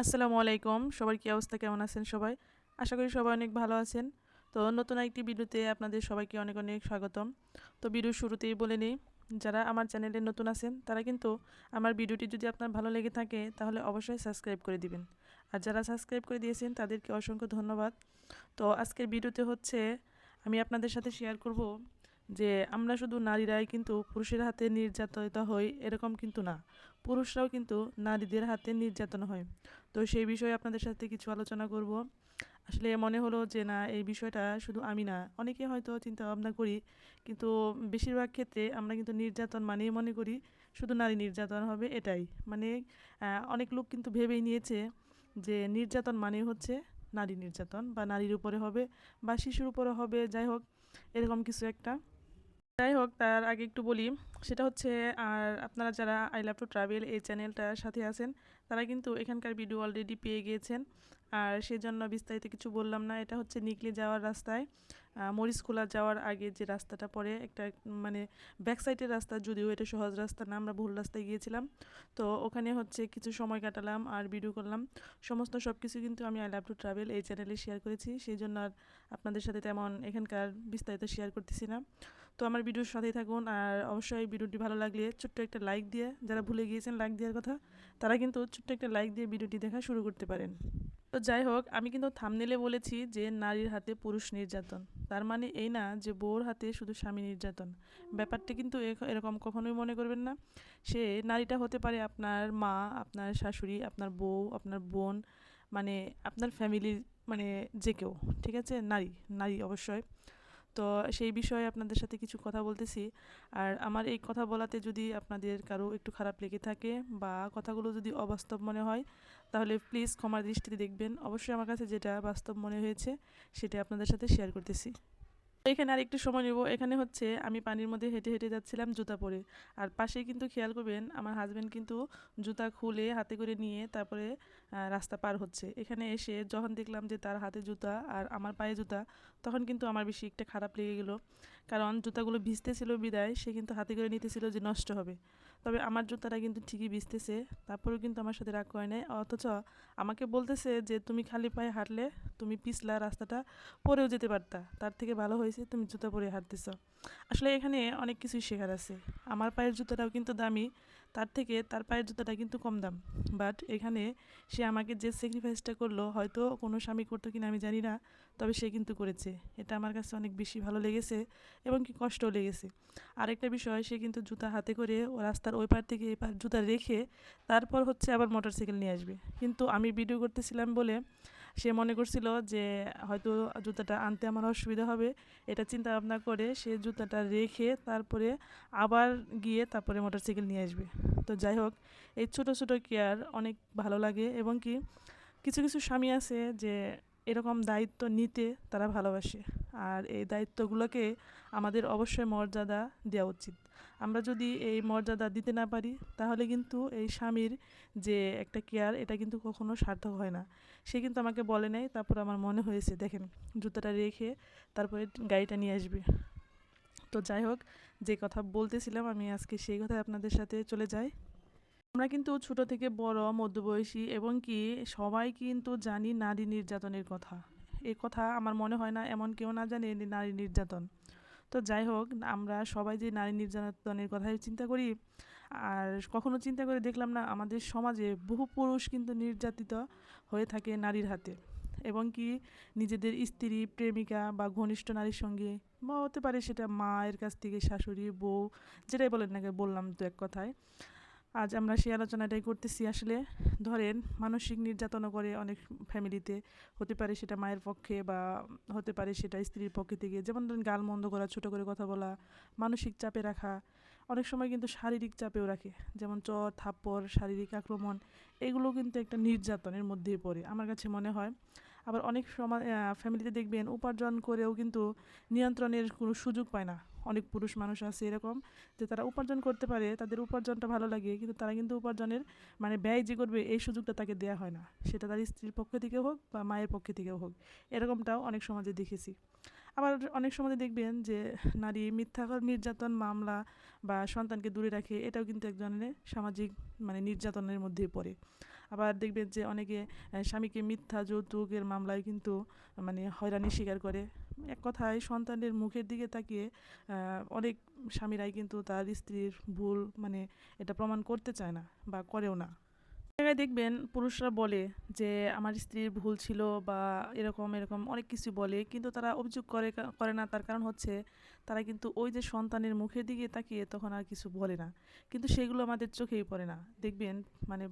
আসসালামু আলাইকুম। সবার কি অবস্থা? কেমন আছেন সবাই? আশা করি সবাই অনেক ভালো আছেন। তো নতুন একটি ভিডিওতে আপনাদের সবাইকে অনেক অনেক স্বাগতম। তো ভিডিও শুরুতেই বলে নিই, যারা আমার চ্যানেলে নতুন আছেন, তারা কিন্তু আমার ভিডিওটি যদি আপনার ভালো লেগে থাকে, তাহলে অবশ্যই সাবস্ক্রাইব করে দিবেন। আর যারা সাবস্ক্রাইব করে দিয়েছেন, তাদেরকে অসংখ্য ধন্যবাদ। তো আজকের ভিডিওতে হচ্ছে, আমি আপনাদের সাথে শেয়ার করব যে আমরা শুধু নারীরাই কিন্তু পুরুষের হাতে নির্যাতিত হই, এরকম কিন্তু না। পুরুষরাও কিন্তু নারীদের হাতে নির্যাতন হয়। তো সেই বিষয়ে আপনাদের সাথে কিছু আলোচনা করব। আসলে মনে হলো যে না, এই বিষয়টা শুধু আমি না, অনেকে হয়তো চিন্তা ভাবনা করি, কিন্তু বেশিরভাগ ক্ষেত্রে আমরা কিন্তু নির্যাতন মানেই মনে করি শুধু নারী নির্যাতন হবে এটাই। মানে অনেক লোক কিন্তু ভেবেই নিয়েছে যে নির্যাতন মানে হচ্ছে নারী নির্যাতন বা নারীর উপরে হবে বা শিশুর উপরে হবে, যাই হোক, এরকম কিছু একটা। যাই হোক, তার আগে একটু বলি, সেটা হচ্ছে, আর আপনারা যারা আই লাভ টু ট্রাভেল এই চ্যানেলটার সাথে আছেন, তারা কিন্তু এখানকার ভিডিও অলরেডি পেয়ে গিয়েছেন। আর সেজন্য বিস্তারিত কিছু বললাম না, এটা হচ্ছে নিকলি যাওয়ার রাস্তায় মরিচখোলা যাওয়ার আগে যে রাস্তাটা পড়ে, একটা মানে ব্যাক সাইডের রাস্তা, যদিও এটা সহজ রাস্তা না, আমরা ভুল রাস্তায় গিয়েছিলাম। তো ওখানে হচ্ছে কিছু সময় কাটালাম আর ভিডিও করলাম। সমস্ত সব কিছু কিন্তু আমি আই লাভ টু ট্রাভেল এই চ্যানেলে শেয়ার করেছি, সেই জন্য আর আপনাদের সাথে তেমন এখানকার বিস্তারিত শেয়ার করতেছি না। তো আমার ভিডিওর সাথেই থাকুন। আর অবশ্যই ভিডিওটি ভালো লাগলে ছোট্ট একটা লাইক দিয়ে, যারা ভুলে গিয়েছেন লাইক দেওয়ার কথা, তারা কিন্তু ছোট্ট একটা লাইক দিয়ে ভিডিওটি দেখা শুরু করতে পারেন। তো যাই হোক, আমি কিন্তু থামনেলে বলেছি যে নারীর হাতে পুরুষ নির্যাতন। তার মানে এই না যে বউর হাতে শুধু স্বামী নির্যাতন। ব্যাপারটা কিন্তু এরকম কখনোই মনে করবেন না। সে নারীটা হতে পারে আপনার মা, আপনার শাশুড়ি, আপনার বউ, আপনার বোন মানে আপনার ফ্যামিলির মানে যে কেউ, ঠিক আছে? নারী নারী অবশ্যই। তো সেই বিষয়ে আপনাদের সাথে কিছু কথা বলতেছি। আর আমার এই কথা বলাতে যদি আপনাদের কারও একটু খারাপ লেগে থাকে বা কথাগুলো যদি অবাস্তব মনে হয়, তাহলে প্লিজ ক্ষমার দৃষ্টিতে দেখবেন। অবশ্যই আমার কাছে যেটা বাস্তব মনে হয়েছে, সেটা আপনাদের সাথে শেয়ার করতেছি। এখানে আর একটু সময় নেব। এখানে হচ্ছে আমি পানির মধ্যে হেঁটে হেঁটে যাচ্ছিলাম জুতা পরে। আর পাশেই কিন্তু খেয়াল করবেন, আমার হাজব্যান্ড কিন্তু জুতা খুলে হাতে করে নিয়ে তারপরে রাস্তা পার হচ্ছে। এখানে এসে যখন দেখলাম যে তার হাতে জুতা আর আমার পায়ে জুতা, তখন কিন্তু আমার বেশি একটা খারাপ লেগে গেলো। কারণ জুতাগুলো ভিজতে ছিল বিদায়, সে কিন্তু হাতে করে নিতেছিল যে নষ্ট হবে। তবে আমার জুতাটা কিন্তু ঠিকই ভিজতেছে, তারপরেও কিন্তু আমার সাথে রাগ করে নেয় অথচ আমাকে বলতেছে যে, তুমি খালি পায়ে হাঁটলে তুমি পিছলা রাস্তাটা পরেও যেতে পারতা। তার থেকে ভালো হয়েছে তুমি জুতা পরে হাঁটতেছ। আসলে এখানে অনেক কিছুই শেখার আছে। আমার পায়ের জুতাটাও কিন্তু দামি তার থেকে তার পায়ের জুতাটা কিন্তু কম দাম। বাট এখানে সে আমাকে যে স্যাক্রিফাইসটা করল, হয়তো কোনো স্বামী করতো কিনা আমি জানি না, তবে সে কিন্তু করেছে। এটা আমার কাছে অনেক বেশি ভালো লেগেছে এবং কি কষ্টও লেগেছে। আরেকটা বিষয়, সে কিন্তু জুতা হাতে করে ও রাস্তার ওই পার থেকে এই পার জুতা রেখে তারপর হচ্ছে আবার মোটর সাইকেল নিয়ে আসবে। কিন্তু আমি ভিডিও করতেছিলাম বলে সে মনে করছিল যে হয়তো জুতাটা আনতে আমার অসুবিধা হবে। এটা চিন্তা ভাবনা করে সে জুতাটা রেখে তারপরে আবার গিয়ে তারপরে মোটর সাইকেল নিয়ে আসবে। তো যাই হোক, এই ছোটো ছোটো কেয়ার অনেক ভালো লাগে এবং কি কিছু কিছু স্বামী আছে যে এরকম দায়িত্ব নিতে তারা ভালোবাসে। আর এই দায়িত্বগুলোকে আমাদের অবশ্যই মর্যাদা দেওয়া উচিত। আমরা যদি এই মর্যাদা দিতে না পারি, তাহলে কিন্তু এই স্বামীর যে একটা কেয়ার, এটা কিন্তু কখনো সার্থক হয় না। সে কিন্তু আমাকে বলে নাই, তারপর আমার মনে হয়েছে, দেখেন, জুতাটা রেখে তারপরে গাড়িটা নিয়ে আসবে। তো যাই হোক, যে কথা বলতেছিলাম, আমি আজকে সেই কথা আপনাদের সাথে চলে যাই। আমরা কিন্তু ছোট থেকে বড়, মধ্যবয়সী এবং কি সবাই কিন্তু জানি নারী নির্যাতনের কথা। এ কথা আমার মনে হয় না এমন কেউ না জানে নারী নির্যাতন। তো যাই হোক, আমরা সবাই যে নারী নির্যাতনের কথাই চিন্তা করি, আর কখনো চিন্তা করে দেখলাম না আমাদের সমাজে বহু পুরুষ কিন্তু নির্যাতিত হয়ে থাকে নারীর হাতে। এবং কি নিজেদের স্ত্রী, প্রেমিকা বা ঘনিষ্ঠ নারীর সঙ্গে বা হতে পারে সেটা মায়ের কাছ থেকে শাশুড়ি, বউ, যেটাই বলেন নাকি বললাম তো এক কথায়। আজ আমরা সেই আলোচনাটাই করতেছি। আসলে ধরেন মানসিক নির্যাতনও করে অনেক ফ্যামিলিতে, হতে পারে সেটা মায়ের পক্ষে বা হতে পারে সেটা স্ত্রীর পক্ষে থেকে। যেমন ধরেন গাল মন্দ করা, ছোটো করে কথা বলা, মানসিক চাপে রাখা, অনেক সময় কিন্তু শারীরিক চাপেও রাখে। যেমন চর থাপ্পড়, শারীরিক আক্রমণ, এগুলো কিন্তু একটা নির্যাতনের মধ্যেই পড়ে আমার কাছে মনে হয়। আবার অনেক সময় ফ্যামিলিতে দেখবেন উপার্জন করেও কিন্তু নিয়ন্ত্রণের কোনো সুযোগ পায় না। অনেক পুরুষ মানুষ আছে এরকম, যে তারা উপার্জন করতে পারে, তাদের উপার্জনটা ভালো লাগে, কিন্তু তারা কিন্তু উপার্জনের মানে ব্যয় যে করবে, এই সুযোগটা তাকে দেওয়া হয় না। সেটা তার স্ত্রীর পক্ষ থেকে হোক বা মায়ের পক্ষ থেকেও হোক। এরকমটাও অনেক সমাজে দেখেছি। আবার অনেক সময় দেখবেন যে নারী মিথ্যা নির্যাতন মামলা বা সন্তানকে দূরে রাখে, এটাও কিন্তু এক ধরনের সামাজিক মানে নির্যাতনের মধ্যেই পড়ে। আবার দেখবেন যে অনেকে স্বামীকে মিথ্যা, যৌতুকের মামলায় কিন্তু মানে হয়রানি স্বীকার করে। এক কথায় সন্তানের মুখের দিকে তাকিয়ে অনেক স্বামীরাই কিন্তু তার স্ত্রীর ভুল মানে এটা প্রমাণ করতে চায় না বা করেও না। জায়গায় দেখবেন পুরুষরা বলে যে, আমার স্ত্রীর ভুল ছিল বা এরকম এরকম অনেক কিছু বলে, কিন্তু তারা অভিযোগ করে করে না। তার কারণ হচ্ছে, তারা কিন্তু ওই যে সন্তানের মুখের দিকে তাকিয়ে তখন আর কিছু বলে না। কিন্তু সেগুলো আমাদের চোখেই পড়ে না। দেখবেন মানে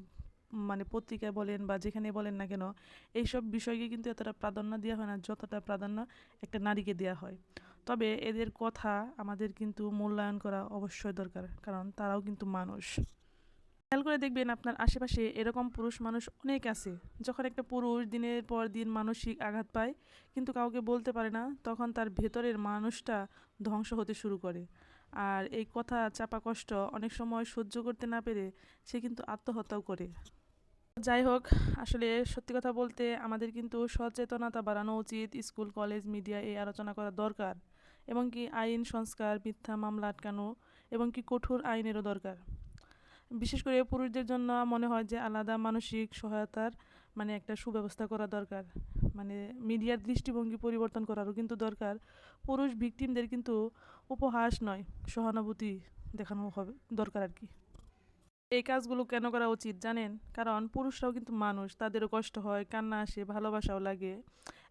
মানে পত্রিকায় বলেন বা যেখানে বলেন না কেন, এইসব বিষয়কে কিন্তু এতটা প্রাধান্য দেওয়া হয় না, যতটা প্রাধান্য একটা নারীকে দেওয়া হয়। তবে এদের কথা আমাদের কিন্তু মূল্যায়ন করা অবশ্যই দরকার, কারণ তারাও কিন্তু মানুষ। খেয়াল করে দেখবেন আপনার আশেপাশে এরকম পুরুষ মানুষ অনেক আছে, যখন একটা পুরুষ দিনের পর দিন মানসিক আঘাত পায়, কিন্তু কাউকে বলতে পারে না, তখন তার ভেতরের মানুষটা ধ্বংস হতে শুরু করে। আর এই কথা চাপা কষ্ট অনেক সময় সহ্য করতে না পেরে সে কিন্তু আত্মহত্যাও করে। যাই হোক, আসলে সত্যি কথা বলতে আমাদের কিন্তু সচেতনতা বাড়ানো উচিত, স্কুল, কলেজ, মিডিয়া এই আলোচনা করা দরকার। এবং কি আইন, সংস্কার, মিথ্যা মামলা আটকানো এবং কি কঠোর আইনেরও দরকার। বিশেষ করে পুরুষদের জন্য মনে হয় যে আলাদা মানসিক সহায়তার মানে একটা সুব্যবস্থা করা দরকার। মানে মিডিয়ার দৃষ্টিভঙ্গি পরিবর্তন করারও কিন্তু দরকার। পুরুষ ভিকটিমদের কিন্তু উপহাস নয়, সহানুভূতি দেখানো হবে দরকার আর কি। এই কাজগুলো কেন করা উচিত জানেন? কারণ পুরুষরাও কিন্তু মানুষ, তাদেরও কষ্ট হয়, কান্না আসে, ভালোবাসাও লাগে।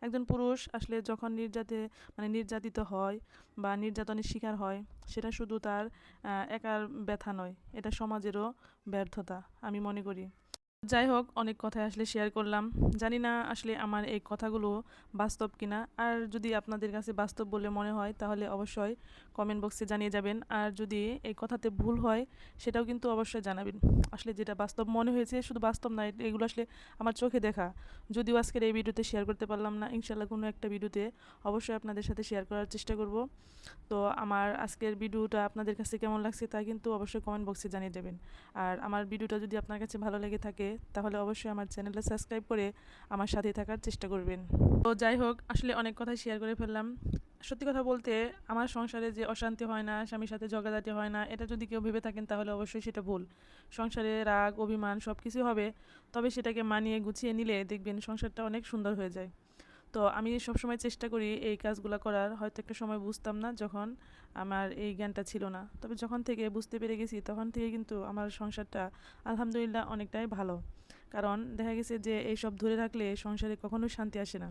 একজন পুরুষ আসলে যখন নির্যাতে মানে নির্যাতিত হয় বা নির্যাতনের শিকার হয়, সেটা শুধু তার একার ব্যথা নয়, এটা সমাজেরও ব্যর্থতা, আমি মনে করি। যাই হোক, অনেক কথাই আসলে শেয়ার করলাম। জানি না আসলে আমার এই কথাগুলো বাস্তব কিনা। আর যদি আপনাদের কাছে বাস্তব বলে মনে হয়, তাহলে অবশ্যই কমেন্ট বক্সে জানিয়ে যাবেন। আর যদি এই কথাতে ভুল হয়, সেটাও কিন্তু অবশ্যই জানাবেন। আসলে যেটা বাস্তব মনে হয়েছে, শুধু বাস্তব নয় এগুলো আসলে আমার চোখে দেখা। যদিও আজকের এই ভিডিওতে শেয়ার করতে পারলাম না ইনশাল্লাহ কোনো একটা ভিডিওতে অবশ্যই আপনাদের সাথে শেয়ার করার চেষ্টা করব। তো আমার আজকের ভিডিওটা আপনাদের কাছে কেমন লাগছে, তা কিন্তু অবশ্যই কমেন্ট বক্সে জানিয়ে দেবেন। আর আমার ভিডিওটা যদি আপনার কাছে ভালো লেগে থাকে তাহলে অবশ্যই আমার চ্যানেলটা সাবস্ক্রাইব করে আমার সাথে থাকার চেষ্টা করবেন। তো যাই হোক, আসলে অনেক কথা শেয়ার করে ফেললাম। সত্যি কথা বলতে, আমার সংসারে যে অশান্তি হয় না, স্বামীর সাথে ঝগড়াঝাটি হয় না, এটা যদি কেউ ভেবে থাকেন তাহলে অবশ্যই সেটা ভুল। সংসারে রাগ, অভিমান সব কিছু হবে, তবে সেটাকে মানিয়ে গুছিয়ে নিলে দেখবেন সংসারটা অনেক সুন্দর হয়ে যায়। তো আমি সবসময় চেষ্টা করি এই কাজগুলো করার। হয়তো একটা সময় বুঝতাম না যখন আমার এই জ্ঞানটা ছিল না। তবে যখন থেকে বুঝতে পেরে গেছি, তখন থেকে কিন্তু আমার সংসারটা আলহামদুলিল্লাহ অনেকটাই ভালো। কারণ দেখা গেছে যে এইসব ধরে রাখলে সংসারে কখনোই শান্তি আসে না।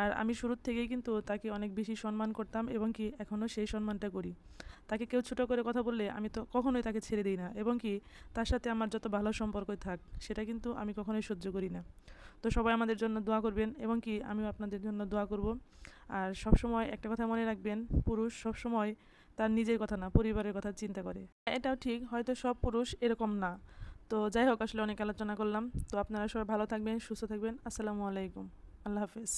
আর আমি শুরুর থেকেই কিন্তু তাকে অনেক বেশি সম্মান করতাম এবং কি এখনও সেই সম্মানটা করি। তাকে কেউ ছোটো করে কথা বললে আমি তো কখনোই তাকে ছেড়ে দিই না এবং কি তার সাথে আমার যত ভালো সম্পর্কই থাক, সেটা কিন্তু আমি কখনোই সহ্য করি না। তো সবাই আমাদের জন্য দোয়া করবেন এবং কি আমিও আপনাদের জন্য দোয়া করব। আর সবসময় একটা কথা মনে রাখবেন, পুরুষ সবসময় তার নিজের কথা না, পরিবারের কথা চিন্তা করে। এটাও ঠিক, হয়তো সব পুরুষ এরকম না। তো যাই হোক, আসলে অনেক আলোচনা করলাম। তো আপনারা সবাই ভালো থাকবেন, সুস্থ থাকবেন। আসসালামু আলাইকুম। আল্লাহ হাফেজ।